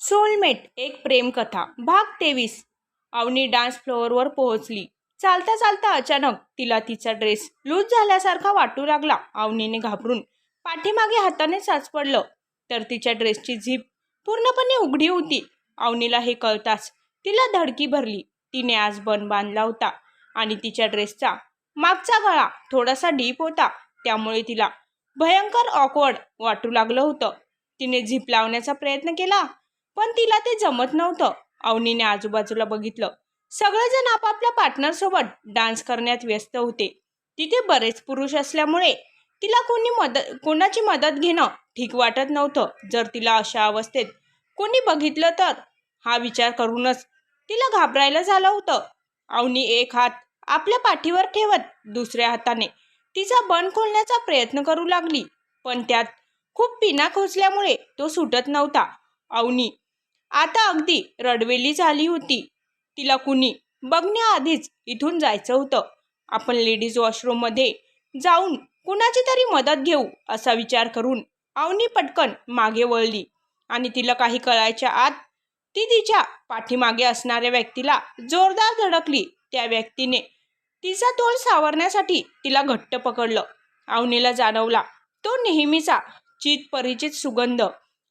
Soulmate एक प्रेमकथा भाग तेवीस. अवनी डान्स फ्लोअरवर पोहोचली. चालता चालता अचानक तिला तिचा ड्रेस लूज झाल्यासारखा वाटू लागला. अवनीने घाबरून पाठीमागे हाताने साचपडलं तर तिच्या ड्रेसची झीप पूर्णपणे उघडी होती. अवनीला हे कळताच तिला धडकी भरली. तिने आज बन बांधला होता आणि तिच्या ड्रेसचा मागचा गळा थोडासा डीप होता. त्यामुळे तिला भयंकर ऑकवर्ड वाटू लागलं होतं. तिने झीप लावण्याचा प्रयत्न केला पण तिला ते जमत नव्हतं. अवनीने आजूबाजूला बघितलं. सगळेजण आपापल्या पार्टनरसोबत डान्स करण्यात व्यस्त होते. तिथे बरेच पुरुष असल्यामुळे तिला कोणी मदत कोणाची मदत घेणं ठीक वाटत नव्हतं. जर तिला अशा अवस्थेत कोणी बघितलं तर हा विचार करूनच तिला घाबरायला झालं होतं. अवनी एक हात आपल्या पाठीवर ठेवत दुसऱ्या हाताने तिचा बन खोलण्याचा प्रयत्न करू लागली. पण त्यात खूप पिना खोचल्यामुळे तो सुटत नव्हता. अवनी आता अगदी रडवेली झाली होती. तिला कुणी बघण्याआधीच इथून जायचं होतं. आपण लेडीज वॉशरूममध्ये जाऊन कुणाची तरी मदत घेऊ असा विचार करून अवनी पटकन मागे वळली आणि तिला काही कळायच्या आत ती तिच्या पाठीमागे असणाऱ्या व्यक्तीला जोरदार धडकली. त्या व्यक्तीने तिचा तोल सावरण्यासाठी तिला घट्ट पकडलं. अवनीला जाणवला तो नेहमीचा चित परिचित सुगंध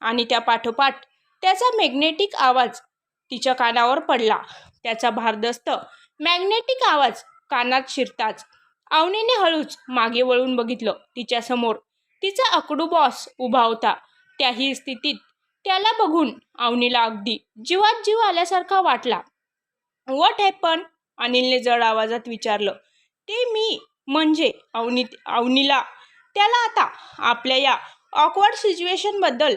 आणि त्या पाठोपाठ त्याचा मॅग्नेटिक आवाज तिच्या कानावर पडला. त्याचा भारदस्त मॅग्नेटिक आवाज कानात शिरताच. अवनीने हळूच मागे वळून बघितलं तिच्यासमोर तिचा अकडू बॉस उभा होता. त्याही स्थितीत त्याला बघून अवनीला अगदी जीवात जीव आल्यासारखा वाटला. वॉट हॅपन अनिलने जड आवाजात विचारलं. ते मी म्हणजे अवनी अवनीला. त्याला आता आपल्या या ऑकवर्ड सिच्युएशनबद्दल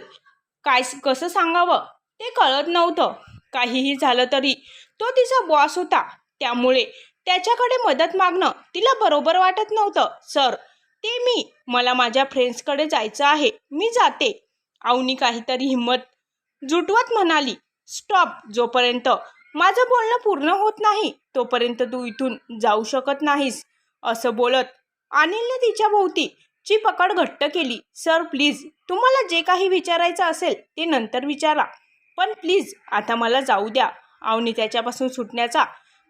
काय कसं सांगावं? ते कळत नव्हतं. काहीही झालं तरी तो तिचा बॉस होता. त्यामुळे त्याच्याकडे मदत मागणं तिला बरोबर वाटत नव्हतं. सर ते मी. मला माझ्या फ्रेंड्सकडे जायचं आहे. मी जाते. अवनी काहीतरी हिंमत जुटवत म्हणाली. स्टॉप जोपर्यंत माझं बोलणं पूर्ण होत नाही तोपर्यंत तू इथून जाऊ शकत नाहीस असं बोलत अनिलने तिच्या भोवती ची पकड घट्ट केली. सर प्लीज तुम्हाला जे काही विचारायचं असेल ते नंतर विचारा. पण प्लीज आता मला जाऊ द्या. अवनी त्याच्यापासून सुटण्याचा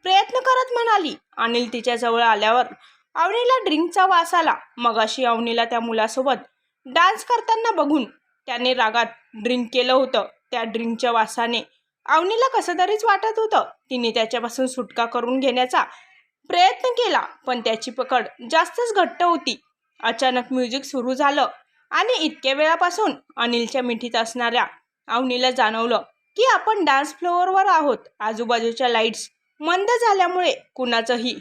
प्रयत्न करत म्हणाली. अनिल तिच्याजवळ आल्यावर अवनीला ड्रिंकचा वास आला. मगाशी अवनीला त्या मुलासोबत डान्स करताना बघून त्याने रागात ड्रिंक केलं होतं. त्या ड्रिंकच्या वासाने अवनीला कसं तरीच वाटत होतं. तिने त्याच्यापासून सुटका करून घेण्याचा प्रयत्न केला पण त्याची पकड जास्तच घट्ट होती. अचानक म्युझिक सुरू झालं आणि इतक्या वेळापासून अनिलच्या मिठीत असणाऱ्या अवनीला जाणवलं की आपण डान्स फ्लोअरवर आहोत. आजूबाजूच्या लाईट्स मंद झाल्यामुळे कुणाचंही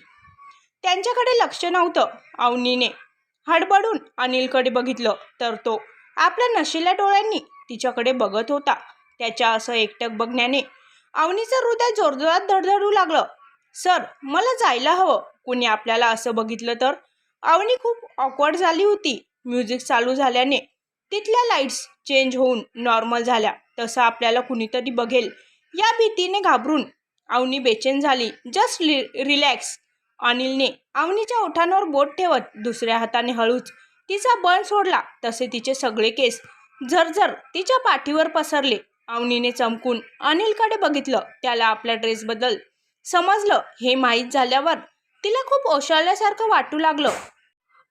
त्यांच्याकडे लक्ष नव्हतं. अवनीने हडबडून अनिलकडे बघितलं तर तो आपल्या नशिल्या डोळ्यांनी तिच्याकडे बघत होता. त्याच्या असं एकटक बघण्याने अवनीचं हृदय जोरजोरात धडधडू लागलं. सर मला जायला हवं. कुणी आपल्याला असं बघितलं तर अवनी खूप ऑकवर्ड झाली होती. म्युझिक चालू झाल्याने तिथल्या लाईट्स चेंज होऊन नॉर्मल झाल्या. तसं आपल्याला कुणीतरी बघेल. या भीतीने घाबरून अवनी बेचैन झाली. जस्ट रिलॅक्स अनिलने अवनीच्या ओठांवर बोट ठेवत दुसऱ्या हाताने हळूच तिचा बन सोडला. तसे तिचे सगळे केस झरझर तिच्या पाठीवर पसरले. अवनीने चमकून अनिलकडे बघितलं. त्याला आपल्या ड्रेसबद्दल समजलं. हे माहीत झाल्यावर तिला खूप ओशाळल्यासारखं वाटू लागलं.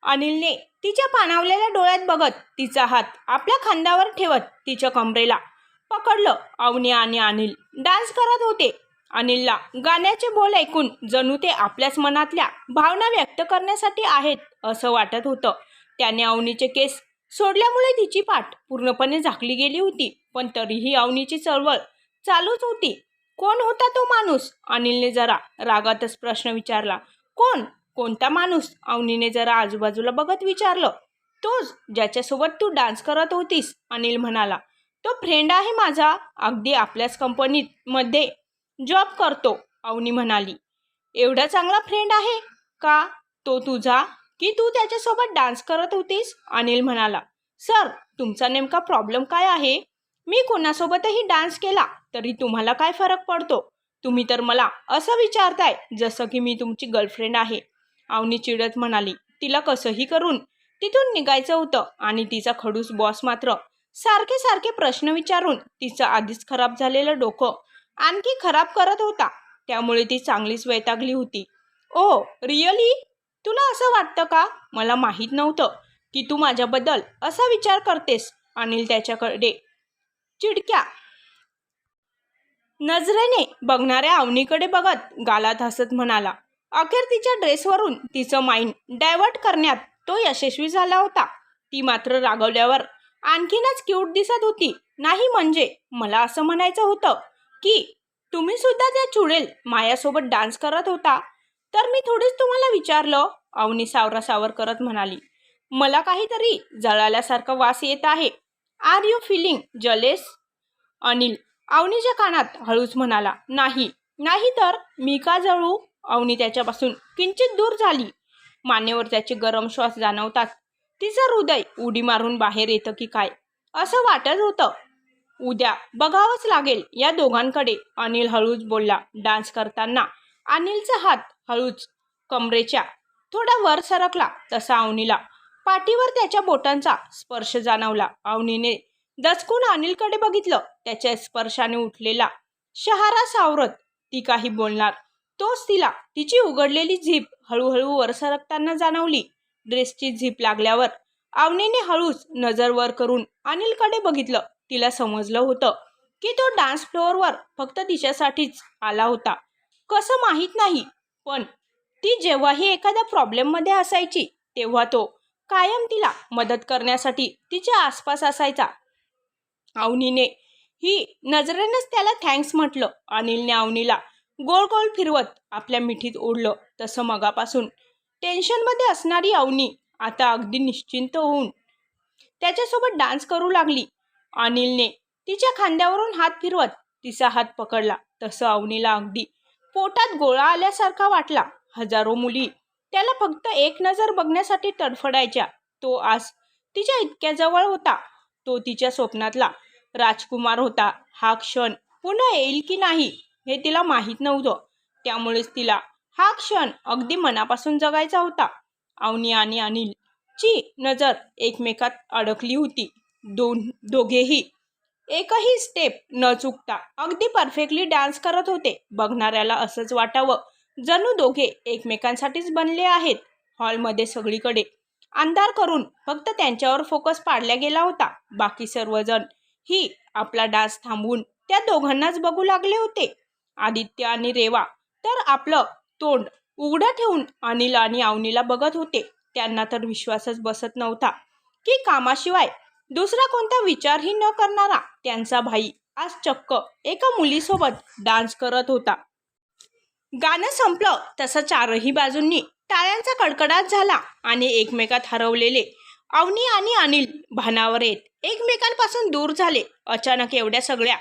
अनिलने तिच्या पाणावलेल्या डोळ्यात बघत तिचा हात आपल्या खांद्यावर ठेवत तिच्या कमरेला पकडलं अवनी आणि अनिल. डान्स करत होते. अनिलला गाण्याचे बोल ऐकून जणू ते आपल्याच मनातल्या भावना व्यक्त करण्यासाठी आहेत असं वाटत होतं. त्याने अवनीचे केस सोडल्यामुळे तिची पाठ पूर्णपणे झाकली गेली होती पण तरीही अवनीची चळवळ चालूच होती. कोण होता तो माणूस? अनिलने जरा रागातच प्रश्न विचारला. कोण? कोणता माणूस? अवनीने जरा आजूबाजूला बघत विचारलं. तोच ज्याच्यासोबत तू डान्स करत होतीस अनिल म्हणाला. तो फ्रेंड आहे माझा अगदी आपल्याच कंपनीत मध्ये जॉब करतो अवनी म्हणाली. एवढा चांगला फ्रेंड आहे का? तो तुझा? की तू त्याच्यासोबत डान्स करत होतीस? अनिल म्हणाला. सर तुमचा नेमका प्रॉब्लेम काय आहे? मी कोणासोबतही डान्स केला तरी तुम्हाला काय फरक पडतो? तुम्ही तर मला असं विचारताय जसं की मी तुमची गर्लफ्रेंड आहे. अवनी चिडत म्हणाली तिला कसंही करून. तिथून निघायचं होतं आणि तिचा खडूस बॉस मात्र सारखे सारखे प्रश्न विचारून तिचं आधीच खराब झालेलं डोकं आणखी खराब करत होता. त्यामुळे ती चांगलीच वैतागली होती. Oh really? तुला असं वाटतं का? मला माहीत नव्हतं की तू माझ्याबद्दल असा विचार करतेस. अनिल त्याच्याकडे चिडक्या नजरेने बघणाऱ्या अवनीकडे बघत गालात हसत म्हणाला अखेर तिच्या ड्रेसवरून तिचं माइंड डायव्हर्ट करण्यात तो यशस्वी झाला होता. ती मात्र रागवल्यावर आणखीनच क्यूट दिसत होती. नाही म्हणजे मला असं म्हणायचं होतं की तुम्ही सुद्धा त्या चुडेल मायासोबत डान्स करत होता? तर मी थोडीच तुम्हाला विचारलं अवनी सावरा सावर करत म्हणाली. मला काहीतरी जळाल्यासारखा वास येत आहे. Are you feeling jealous Anil अवनीच्या कानात हळूच म्हणाला नाही. नाही तर मी का जळू? अवनी त्याच्यापासून किंचित दूर झाली. मानेवर त्याचे गरम श्वास जाणवतात. तिचं हृदय उडी मारून बाहेर येतं की काय? असं वाटत होतं. उद्या बघावंच लागेल. या दोघांकडे अनिल हळूच बोलला डान्स करताना. अनिलचा हात हळूच कमरेच्या थोडा वर सरकला तसा अवनीला. पाठीवर त्याच्या बोटांचा स्पर्श जाणवला. अवनीने दचकून अनिलकडे बघितलं. त्याच्या स्पर्शाने उठलेला शहारा सावरत ती काही बोलणार. तोच तिला तिची उघडलेली झीप हळूहळू वर सरकताना जाणवली. ड्रेसची झीप लागल्यावर अवनीने हळूच नजर वर करून अनिलकडे बघितलं. तिला समजलं होतं की तो डान्स फ्लोअरवर फक्त तिच्यासाठीच आला होता. कसं माहीत नाही पण ती जेव्हाही एखाद्या प्रॉब्लेममध्ये असायची तेव्हा तो कायम तिला मदत करण्यासाठी तिच्या आसपास असायचा. अवनीने. ही नजरेनंच त्याला थँक्स म्हटलं. अनिलने अवनीला गोल गोल फिरवत आपल्या मिठीत ओढलं तसं मगापासून. टेन्शनमध्ये असणारी अवनी आता अगदी निश्चिंत होऊन त्याच्यासोबत डान्स करू लागली. अनिलने तिच्या खांद्यावरून हात फिरवत तिचा हात पकडला. तसं अवनीला अगदी पोटात गोळा आल्यासारखा वाटला. हजारो मुली त्याला फक्त एक नजर बघण्यासाठी तडफडायच्या. तो आज तिच्या इतक्या जवळ होता. तो तिच्या स्वप्नातला राजकुमार होता. हा क्षण पुन्हा येईल की नाही हे तिला माहीत नव्हतं. त्यामुळेच तिला हा क्षण अगदी मनापासून जगायचा होता. अवनी आणि अनिल ची नजर एकमेकात अडकली होती. दोन दोघेही एकही स्टेप न चुकता अगदी परफेक्टली डान्स करत होते. बघणाऱ्याला असंच वाटावं. जणू दोघे एकमेकांसाठीच बनले आहेत. हॉलमध्ये सगळीकडे अंधार करून फक्त त्यांच्यावर फोकस पाडला गेला होता. बाकी सर्वजण ही आपला डास थांबवून त्या दोघांनाच बघू लागले होते. आदित्य आणि रेवा तर आपलं तोंड उघडं ठेवून अनिल आणि अवनीला बघत होते. त्यांना तर विश्वासच बसत नव्हता की कामाशिवाय दुसरा कोणता विचारही न करणारा त्यांचा भाई आज चक्क एका मुलीसोबत डान्स करत होता. गाणं संपलं तसं चारही बाजूंनी टाळ्यांचा कडकडाट झाला आणि एकमेकात हरवलेले अवनी आणि अनिल भानावर येत एकमेकांपासून दूर झाले. अचानक एवढ्या सगळ्या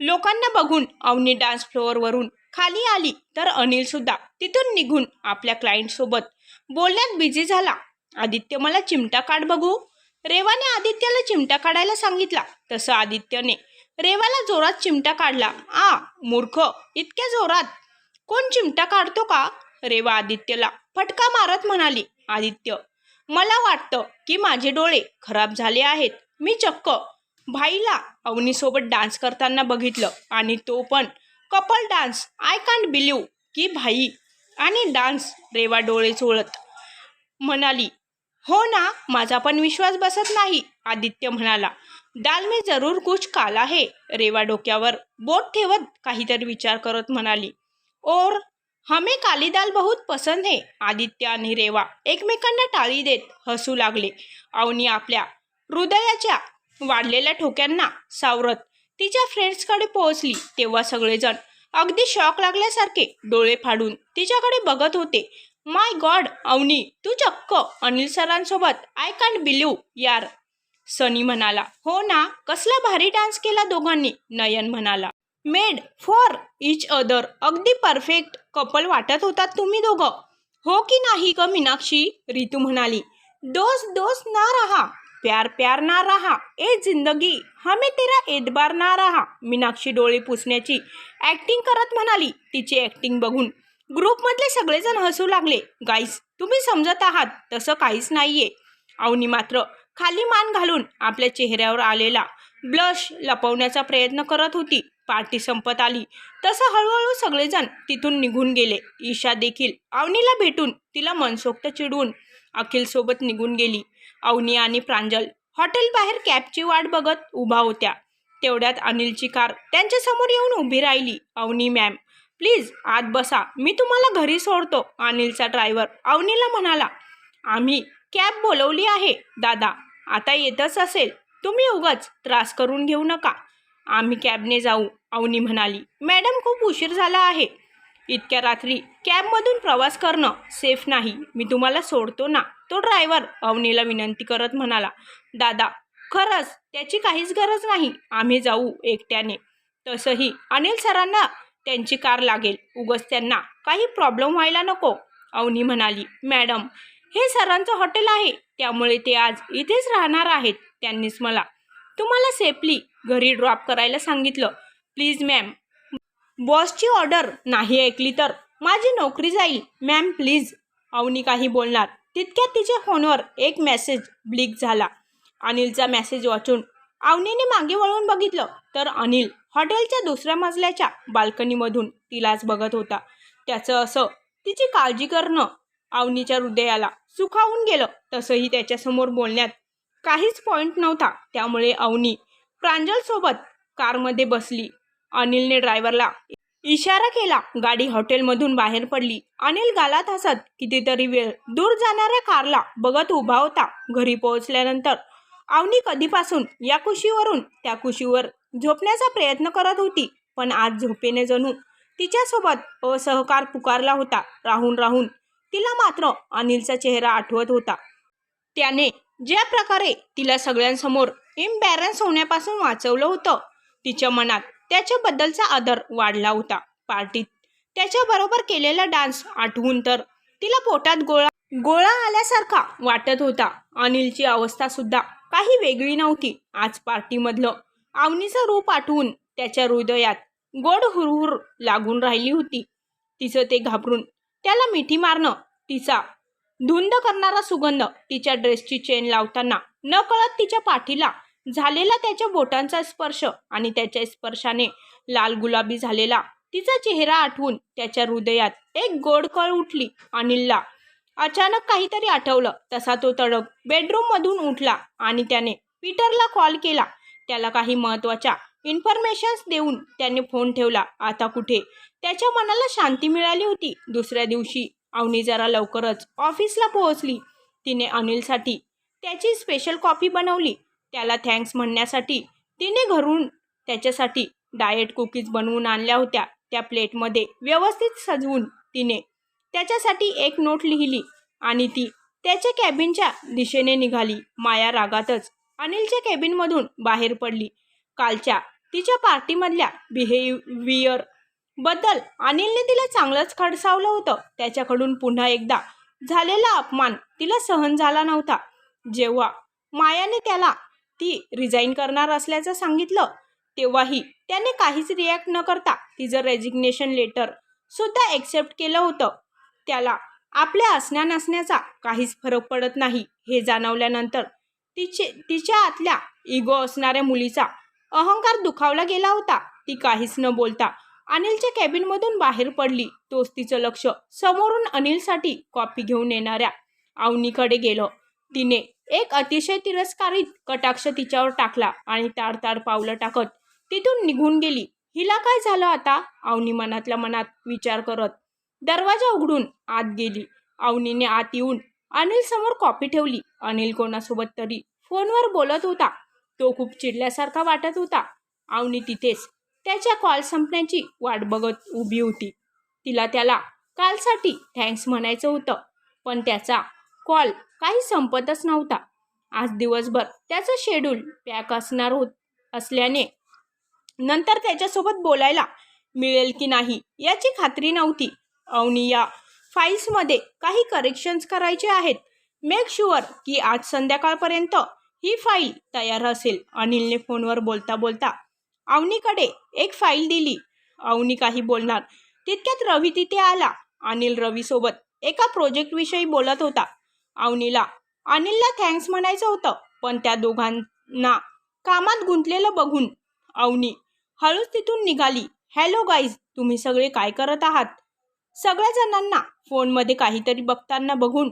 लोकांना बघून अवनी डान्स फ्लोअरवरून खाली आली तर अनिल सुद्धा तिथून निघून आपल्या क्लायंटसोबत बोलण्यात बिझी झाला. आदित्य मला चिमटा काढ बघू. रेवाने आदित्यला चिमटा काढायला सांगितला. तसं आदित्यने रेवाला जोरात चिमटा काढला. आ मूर्ख इतक्या जोरात कोण चिमटा काढतो का? रेवा आदित्यला फटका मारत म्हणाली आदित्य मला वाटतं की माझे डोळे खराब झाले आहेत. मी चक्क. भाईला अवनीसोबत डान्स करताना बघितलं आणि तो पण. Couple dance I can't believe की भाई आणि डान्स रेवा डोळे चोळत म्हणाली हो ना माझा पण विश्वास बसत नाही आदित्य म्हणाला. दाल मी जरूर कुछ काला है रेवा डोक्यावर. बोट ठेवत काहीतरी विचार करत म्हणाली. और हमें काली दाल बहुत पसंद है आदित्य आणि रेवा एकमेकांना टाळी देत हसू लागले. अवनी आपल्या हृदयाच्या वाढलेल्या ठोक्यांना सावरत तिच्या फ्रेंड्सकडे पोहोचली तेव्हा सगळेजण अगदी शॉक लागल्यासारखे डोळे फाडून तिच्याकडे बघत होते. माय गॉड अवनी तू चक्क अनिल सरांसोबत आय कांट बिलीव यार. सनी म्हणाला हो ना कसला भारी डान्स केला दोघांनी नयन म्हणाला. Made for each other. अगदी परफेक्ट कपल वाटत होतात तुम्ही दोघं. हो की नाही ग मीनाक्षी? रितू म्हणाली. दोस दोस ना रहा. प्यार प्यार ना रहा. ए जिंदगी. हमें तेरा एतबार ना रहा. मीनाक्षी डोळे पुसण्याची ॲक्टिंग करत म्हणाली. तिची ॲक्टिंग बघून ग्रुपमधले सगळेजण हसू लागले. गाईस तुम्ही समजत आहात. तसं काहीच नाहीये. अवनी मात्र खाली मान घालून आपल्या चेहऱ्यावर आलेला ब्लश लपवण्याचा प्रयत्न करत होती. पार्टी संपत आली. तसं हळूहळू सगळेजण तिथून निघून गेले. ईशा देखील अवनीला भेटून तिला मनसोक्त चिडवून अखिलसोबत निघून गेली. अवनी आणि प्रांजल हॉटेल बाहेर कॅबची वाट बघत उभा होत्या. तेवढ्यात अनिलची कार त्यांच्यासमोर येऊन उभी राहिली. अवनी मॅम प्लीज आत बसा. मी तुम्हाला घरी सोडतो. अनिलचा ड्रायव्हर अवनीला म्हणाला आम्ही कॅब बोलवली आहे दादा. आता येतच असेल. तुम्ही उगाच त्रास करून घेऊ नका. आम्ही कॅबने जाऊ अवनी म्हणाली. मॅडम खूप उशीर झाला आहे. इतक्या रात्री कॅबमधून प्रवास करणं सेफ नाही. मी तुम्हाला सोडतो ना. तो ड्रायव्हर अवनीला विनंती करत म्हणाला. दादा खरंच त्याची काहीच गरज नाही. आम्ही जाऊ एकट्याने. तसंही अनिल सरांना त्यांची कार लागेल. उगस त्यांना काही प्रॉब्लेम व्हायला नको अवनी म्हणाली. मॅडम हे सरांचं हॉटेल आहे. त्यामुळे ते आज इथेच राहणार आहेत त्यांनीच मला तुम्हाला सेफली घरी ड्रॉप करायला सांगितलं. प्लीज मॅम बॉसची ऑर्डर नाही ऐकली तर माझी नोकरी जाईल. मॅम प्लीज अवनी काही बोलणार. तितक्यात तिच्या फोनवर एक मेसेज ब्लिक झाला. अनिलचा मेसेज वाचून अवनीने मागे वळून बघितलं तर अनिल हॉटेलच्या दुसऱ्या मजल्याच्या बाल्कनीमधून तिलाच बघत होता. त्याचं असं तिची काळजी करणं अवनीच्या हृदयाला सुखावून गेलं. तसंही त्याच्यासमोर बोलण्यात काहीच पॉईंट नव्हता त्यामुळे अवनी प्रांजलसोबत कारमध्ये बसली. अनिलने ड्रायव्हरला इशारा केला. गाडी हॉटेलमधून बाहेर पडली. अनिल गालात हसत कितीतरी वेळ दूर जाणाऱ्या कारला बघत उभा होता. घरी पोहोचल्यानंतर अवनी कधीपासून या कुशीवरून त्या कुशीवर झोपण्याचा प्रयत्न करत होती. पण आज झोपेने जणू तिच्यासोबत असहकार पुकारला होता. राहून राहून तिला मात्र अनिलचा चेहरा आठवत होता. त्याने ज्या प्रकारे तिला सगळ्यांसमोर इम्बॅरन्स होण्यापासून वाचवलं होतं तिच्या मनात त्याच्याबद्दलचा आदर वाढला होता. पार्टीत त्याच्याबरोबर केलेला डान्स आठवून तर तिला पोटात गोळा गोळा आल्यासारखा वाटत होता. अनिलची अवस्था सुद्धा काही वेगळी नव्हती. आज पार्टीमधलं आवनीचं रूप आठवून त्याच्या हृदयात गोड हुरहुर लागून राहिली होती. तिचं ते घाबरून त्याला मिठी मारणं तिचा धुंद करणारा सुगंध तिच्या ड्रेसची चेन लावताना न कळत तिच्या पाठीला झालेला त्याच्या बोटांचा स्पर्श आणि त्याच्या स्पर्शाने लाल गुलाबी झालेला तिचा चेहरा आठवून त्याच्या हृदयात एक गोड कळ उठली अनिलला अचानक काहीतरी आठवलं. तसा तो तडक बेडरूममधून उठला आणि त्याने पीटरला कॉल केला. त्याला काही महत्त्वाच्या इन्फॉर्मेशन्स देऊन त्याने फोन ठेवला. आता कुठे? त्याच्या मनाला शांती मिळाली होती. दुसऱ्या दिवशी अवनी जरा लवकरच ऑफिसला पोहोचली. तिने अनिलसाठी त्याची स्पेशल कॉफी बनवली. त्याला थँक्स म्हणण्यासाठी तिने घरून त्याच्यासाठी डाएट कुकीज बनवून आणल्या होत्या. त्या प्लेटमध्ये व्यवस्थित सजवून तिने त्याच्यासाठी एक नोट लिहिली आणि ती त्याच्या कॅबिनच्या दिशेने निघाली. माया रागातच अनिलच्या कॅबिनमधून बाहेर पडली. कालच्या तिच्या पार्टीमधल्या बिहेवियर बद्दल अनिलने तिला चांगलंच खडसावलं होतं. त्याच्याकडून पुन्हा एकदा झालेला अपमान तिला सहन झाला नव्हता. जेव्हा मायाने त्याला ती रिझाईन करणार असल्याचं सांगितलं तेव्हाही त्याने काहीच रिॲक्ट न करता तिचं रेजिग्नेशन लेटर सुद्धा एक्सेप्ट केलं होतं. त्याला आपल्या असण्या नसण्याचा काहीच फरक पडत नाही हे जाणवल्यानंतर तिचे तिच्या आतल्या इगो असणाऱ्या मुलीचा अहंकार दुखावला गेला होता. ती काहीच न बोलता अनिलच्या कॅबिनमधून बाहेर पडली. तोच तिचं लक्ष समोरून अनिलसाठी कॉफी घेऊन येणाऱ्या अवनीकडे गेलं. तिने एक अतिशय तिरस्कारित कटाक्ष तिच्यावर टाकला आणि ताडताड पावलं टाकत तिथून निघून गेली. हिला काय झालं आता? अवनी मनातल्या मनात विचार करत दरवाजा उघडून आत गेली. अवनीने आत येऊन अनिल समोर कॉफी ठेवली. अनिल कोणासोबत तरी फोनवर बोलत होता. तो खूप चिडल्यासारखा वाटत होता. अवनी तिथेच त्याच्या कॉल संपण्याची वाट बघत उभी होती. तिला त्याला कालसाठी थँक्स म्हणायचं होतं पण त्याचा कॉल काही संपतच नव्हता. आज दिवसभर त्याचं शेड्यूल पॅक असणार होत असल्याने नंतर त्याच्यासोबत बोलायला मिळेल की नाही याची खात्री नव्हती. अवनी या फाईल्समध्ये काही करेक्शन्स करायचे आहेत. मेक शुअर की आज संध्याकाळपर्यंत ही फाईल तयार असेल. अनिलने फोनवर बोलता बोलता अवनीकडे एक फाईल दिली. अवनी काही बोलणार. तितक्यात रवी तिथे आला. अनिल रवीसोबत एका प्रोजेक्टविषयी बोलत होता. अवनीला अनिलला थँक्स म्हणायचं होतं पण त्या दोघांना कामात गुंतलेलं बघून. अवनी हळूच तिथून निघाली. हॅलो गाईज तुम्ही सगळे काय करत आहात? सगळ्या जणांना फोनमध्ये काहीतरी बघताना बघून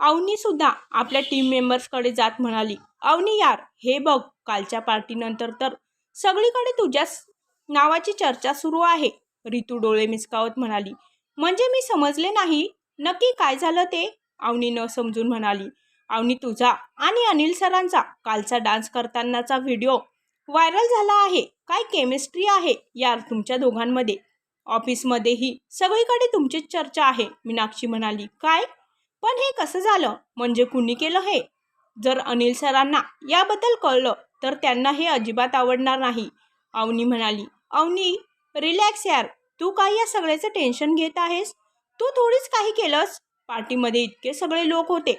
अवनी सुद्धा आपल्या टीम मेंबर्सकडे जात म्हणाली अवनी यार हे बघ कालच्या पार्टीनंतर तर सगळीकडे तुझ्याच नावाची चर्चा सुरू आहे. रितू डोळे मिसकावत म्हणाली. म्हणजे मी समजले नाही. नक्की काय झालं ते? अवनी न समजून म्हणाली. अवनी तुझा आणि अनिल सरांचा कालचा डान्स करतानाचा व्हिडिओ व्हायरल झाला आहे. काय केमिस्ट्री आहे यार तुमच्या दोघांमध्ये? ऑफिसमध्येही सगळीकडे तुमचीच चर्चा आहे मीनाक्षी म्हणाली. काय? पण हे कसं झालं? म्हणजे कुणी केलं हे? जर अनिल सरांना याबद्दल कळलं तर त्यांना हे अजिबात आवडणार नाही. अवनी म्हणाली अवनी रिलॅक्स यार. तू काय या सगळ्याचं टेन्शन घेत आहेस? तू थोडीच काही केलंस? पार्टीमध्ये इतके सगळे लोक होते.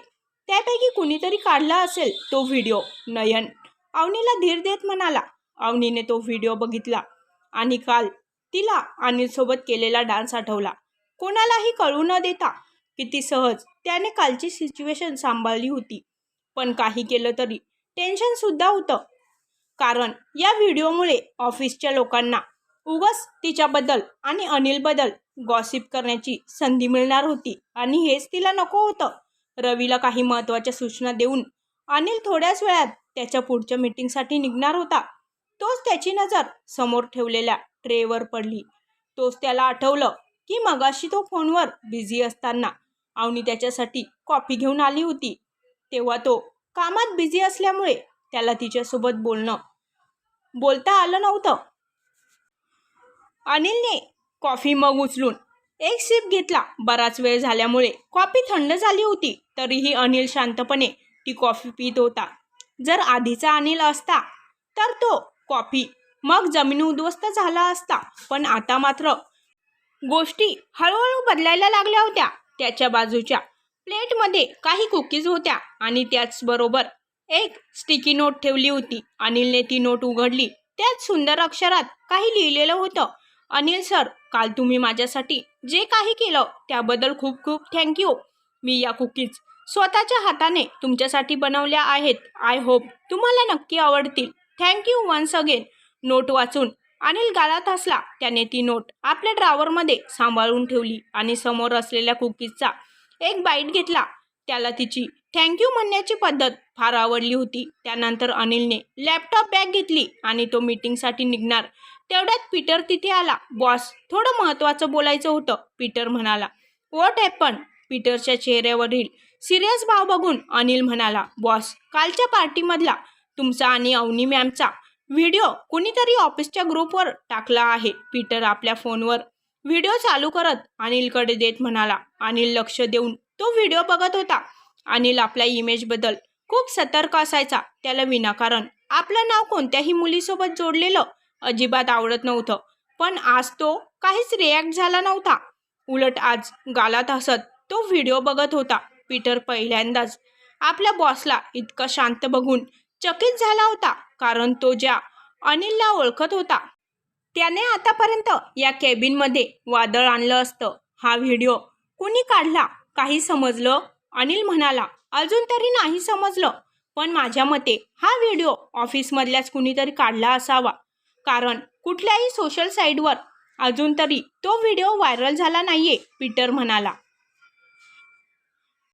त्यापैकी कुणीतरी काढला असेल तो व्हिडिओ नयन. अवनीला धीर देत म्हणाला. अवनीने तो व्हिडिओ बघितला आणि काल तिला अनिलसोबत केलेला डान्स आठवला. कोणालाही कळू न देता किती सहज त्याने कालची सिच्युएशन सांभाळली होती. पण काही केलं तरी टेन्शनसुद्धा होतं. कारण या व्हिडिओमुळे ऑफिसच्या लोकांना उगस तिच्याबद्दल आणि अनिलबद्दल गॉसिप करण्याची संधी मिळणार होती. आणि हेच तिला नको होतं. रवीला काही महत्त्वाच्या सूचना देऊन अनिल थोड्याच वेळात त्याच्या पुढच्या मीटिंगसाठी निघणार होता. तोच त्याची नजर समोर ठेवलेल्या ट्रेवर पडली. तोच त्याला आठवलं की मगाशी तो फोनवर बिझी असताना अवनी त्याच्यासाठी कॉफी घेऊन आली होती. तेव्हा तो कामात बिझी असल्यामुळे त्याला तिच्यासोबत बोलणं बोलता आलं नव्हतं. अनिलने कॉफी मग उचलून एक सिप घेतला. बराच वेळ झाल्यामुळे कॉफी थंड झाली होती तरीही अनिल शांतपणे ती कॉफी पित होता. जर आधीचा अनिल असता तर तो कॉफी मग जमीन उद्ध्वस्त झाला असता. पण आता मात्र गोष्टी हळूहळू बदलायला लागल्या होत्या. त्याच्या बाजूच्या प्लेटमध्ये काही कुकीज होत्या आणि त्याचबरोबर एक स्टिकी नोट ठेवली होती. अनिलने ती नोट उघडली. त्यात सुंदर अक्षरात काही लिहिलेलं होतं. अनिल सर काल तुम्ही माझ्यासाठी जे काही केलं त्याबद्दल खूप खूप थँक्यू मी या कुकीज स्वतःच्या हाताने तुमच्यासाठी बनवल्या आहेत. आय होप तुम्हाला नक्की आवडतील. थँक्यू वन्स अगेन नोट वाचून अनिल गालात हसला. त्याने ती नोट आपल्या ड्रावरमध्ये सांभाळून ठेवली आणि समोर असलेल्या कुकीजचा एक बाईट घेतला. त्याला तिची थँक्यू म्हणण्याची पद्धत फार आवडली होती. त्यानंतर अनिलने लॅपटॉप बॅग घेतली आणि तो मीटिंगसाठी निघणार. तेवढ्यात पीटर तिथे आला. बॉस थोडं महत्त्वाचं बोलायचं होतं पीटर म्हणाला. What happen? पीटरच्या चेहऱ्यावरील सिरियस भाव बघून अनिल म्हणाला. बॉस कालच्या पार्टीमधला तुमचा आणि अवनी मॅमचा व्हिडिओ कुणीतरी ऑफिसच्या ग्रुपवर टाकला आहे पीटर आपल्या फोनवर. व्हिडिओ चालू करत अनिलकडे देत म्हणाला. अनिल लक्ष देऊन तो व्हिडिओ बघत होता. अनिल आपल्या इमेजबद्दल खूप सतर्क असायचा. त्याला विनाकारण. आपलं नाव कोणत्याही मुलीसोबत जोडलेलं अजिबात आवडत नव्हतं. पण आज तो काहीच रिॲक्ट झाला नव्हता. उलट आज गालात हसत तो व्हिडिओ बघत होता पीटर पहिल्यांदाच. आपल्या बॉसला इतकं शांत बघून चकित झाला होता कारण तो ज्या अनिलला ओळखत होता त्याने आतापर्यंत या केबिनमध्ये वादळ आणलं असतं. हा व्हिडिओ कुणी काढला? काही समजलं? अनिल म्हणाला अजून तरी नाही समजलं पण माझ्या मते हा व्हिडिओ ऑफिसमधल्याच कुणीतरी काढला असावा. कारण कुठल्याही सोशल साईटवर अजून तरी तो व्हिडिओ व्हायरल झाला नाहीये पीटर म्हणाला.